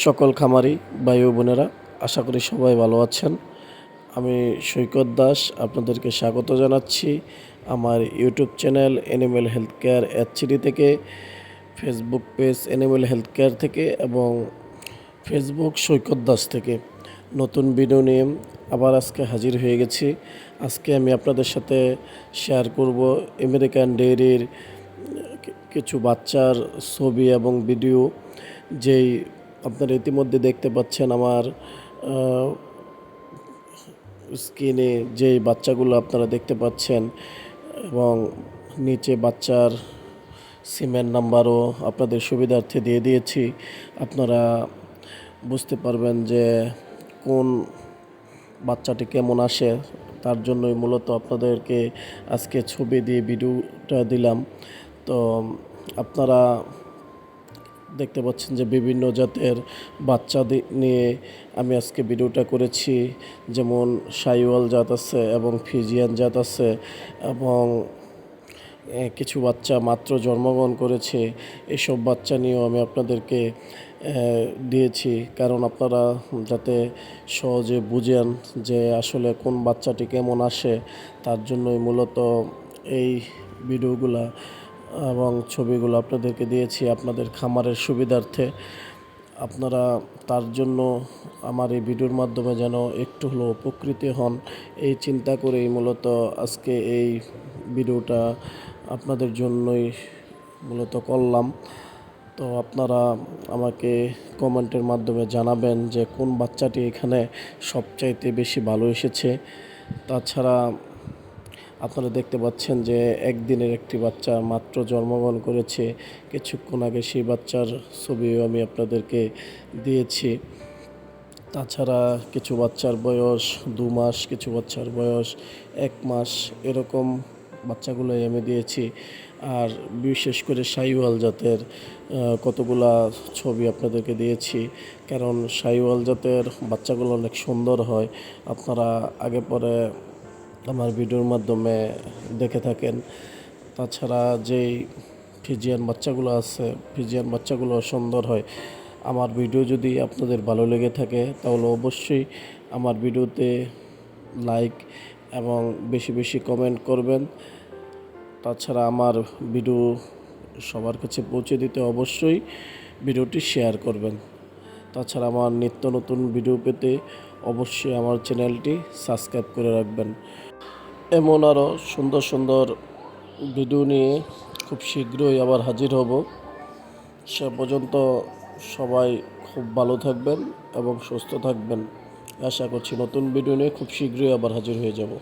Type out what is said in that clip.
সকল খামারি ভাই বোনেরা, আশা করি সবাই ভালো আছেন। আমি সৈকত দাস, আপনাদেরকে স্বাগত জানাচ্ছি আমার YouTube channel animal health care HD থেকে Facebook page animal health care থেকে এবং ফেসবুক সৈকত দাস থেকে। নতুন ভিডিও নিয়ে আবার আজকে হাজির হয়ে গেছি। আজকে আমি আপনাদের সাথে শেয়ার করব আমেরিকান ডেয়ারির কিছু বাচ্চার ছবি এবং ভিডিও যেই আপনারা ইতিমধ্যে দেখতে পাচ্ছেন আমার স্ক্রিনে যেই বাচ্চাগুলো আপনারা দেখতে পাচ্ছেন এবং নিচে বাচ্চার সিমেন্ট নাম্বারও আপনাদের সুবিধার্থে দিয়ে দিয়েছি। আপনারা বুঝতে পারবেন যে কোন বাচ্চাটি কেমন আসে, তার জন্যই মূলত আপনাদেরকে আজকে ছবি দিয়ে ভিডিওটা দিলাম। তো আপনারা দেখতে পাচ্ছেন যে বিভিন্ন জাতের বাচ্চা নিয়ে আমি আজকে ভিডিওটা করেছি। যেমন সাইওয়াল জাত আছে এবং ফিজিয়ান জাত আছে এবং কিছু বাচ্চা মাত্র জন্মগ্রহণ করেছে। এসব বাচ্চা নিয়েও আমি আপনাদেরকে দিয়েছি। কারণ আপনারা যাতে সহজে বুঝেন যে আসলে কোন বাচ্চাটি কেমন আসে, তার জন্যই মূলত এই ভিডিওগুলা এবং ছবিগুলো আপনাদেরকে দিয়েছি আপনাদের খামারের সুবিধার্থে। আপনারা তার জন্য আমার এই ভিডিওর মাধ্যমে যেন একটু হলেও উপকৃত হন। এই চিন্তা করেই মূলত আজকে এই ভিডিওটা আপনাদের জন্যই মূলত করলাম। তো আপনারা আমাকে কমেন্টের মাধ্যমে জানাবেন যে কোন বাচ্চাটি এখানে সবচাইতে বেশি ভালো এসেছে। তাছাড়া আপনারা দেখতে পাচ্ছেন যে একদিনের একটি বাচ্চা মাত্র জন্মগ্রহণ করেছে। কিছুক্ষণ আগে সেই বাচ্চার ছবিও আমি আপনাদেরকে দিয়েছি। তাছাড়া কিছু বাচ্চার বয়স দু মাস, কিছু বাচ্চার বয়স এক মাস, এরকম বাচ্চাগুলোই আমি দিয়েছি। আর বিশেষ করে সাইওয়াল জাতের কতগুলা ছবি আপনাদেরকে দিয়েছি। কারণ সাইওয়াল জাতের বাচ্চাগুলো অনেক সুন্দর হয়। আপনারা আগে পরে আমার ভিডিওর মাধ্যমে দেখে থাকেন। তাছাড়া যেই ফিজিয়ান বাচ্চাগুলো আছে, ফিজিয়ান বাচ্চাগুলো সুন্দর হয়। আমার ভিডিও যদি আপনাদের ভালো লেগে থাকে, তাহলে অবশ্যই আমার ভিডিওতে লাইক এবং বেশি বেশি কমেন্ট করবেন। তাছাড়া আমার ভিডিও সবার কাছে পৌঁছে দিতে অবশ্যই ভিডিওটি শেয়ার করবেন। তাছাড়া আমার নিত্য নতুন ভিডিও পেতে অবশ্যই আমার চ্যানেলটি সাবস্ক্রাইব করে রাখবেন। এমন আরও সুন্দর সুন্দর ভিডিও নিয়ে খুব শীঘ্রই আবার হাজির হব। সে পর্যন্ত সবাই খুব ভালো থাকবেন এবং সুস্থ থাকবেন। আশা করছি নতুন ভিডিও নিয়ে খুব শীঘ্রই আবার হাজির হয়ে যাব।